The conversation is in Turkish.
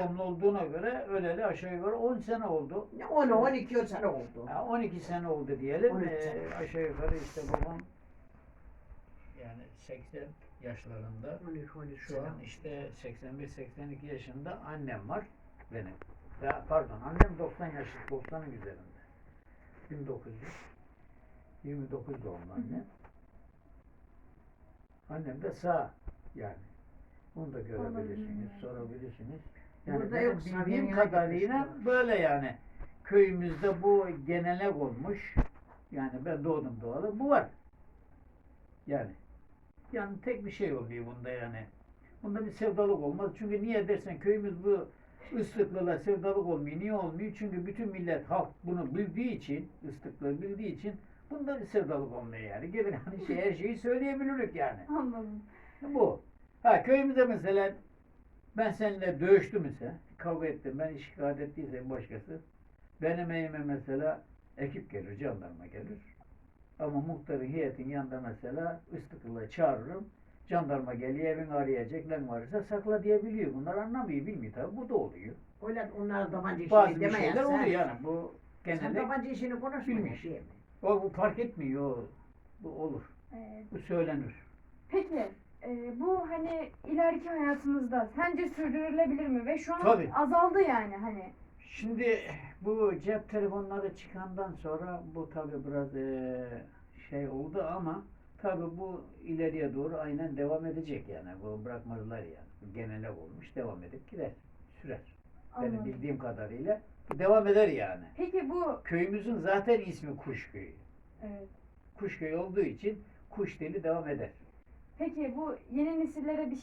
Doğumlu olduğuna göre öleli aşağı yukarı 10 sene oldu. 10-12 sene oldu. Ha, 12 sene oldu diyelim. 13 Ee, sene. aşağı yukarı işte babam yani 80 yaşlarında. 12-13 Şu an işte 81-82 yaşında annem var benim. Ya pardon annem 90 yaşlı 90'ın üzerinde. 1900 29 doğumlu annem. Annem de sağ yani. Bunu da görebilirsiniz, sorabilirsiniz. Yani Burada yok, bildiğim kadarıyla böyle yani. Köyümüzde bu genelek olmuş. Yani ben doğdum doğalı. Bu var. Yani. Yani tek bir şey oluyor bunda yani. Bunda bir sevdalık olmaz. Çünkü niye dersen köyümüz bu ıslıklarla sevdalık olmuyor. Niye olmuyor? Çünkü bütün millet halk bunu bildiği için, ıslıkları bildiği için bunda bir sevdalık olmuyor yani. Gelin hani şey, her şeyi söyleyebiliriz yani. Anladım. Bu. Ha köyümüzde mesela ben seninle dövüştüm mesela. Kavga ettim. Ben şikayet ettiysem başkası. Benim evime mesela ekip gelir, jandarma gelir. Ama muhtarın heyetin yanında mesela ıslıkla çağırırım. Jandarma geliyor evin arayacak. Lan varsa sakla diyebiliyor. Bunlar anlamıyor, bilmiyor tabii. Bu da oluyor. Öyle onlar tabanca işini Bazı bir demeyen şeyler sen. oluyor yani. Bu Sen genelde tabanca işini Bilmiş. değil mi? o, bu fark etmiyor. Bu olur. Ee, Bu söylenir. peki e, bu hani ileriki hayatımızda sence sürdürülebilir mi? Ve şu an Tabii. azaldı yani hani. Şimdi bu cep telefonları çıkandan sonra bu tabi biraz eee, şey oldu ama tabi bu ileriye doğru aynen devam edecek yani. Bu bırakmazlar yani. Bu genelek olmuş devam edip gider. Sürer. Benim Anladım. bildiğim kadarıyla devam eder yani. Peki bu Köyümüzün zaten ismi Kuşköy. evet. Kuşköy olduğu için kuş dili devam eder. Peki bu yeni nesillere bir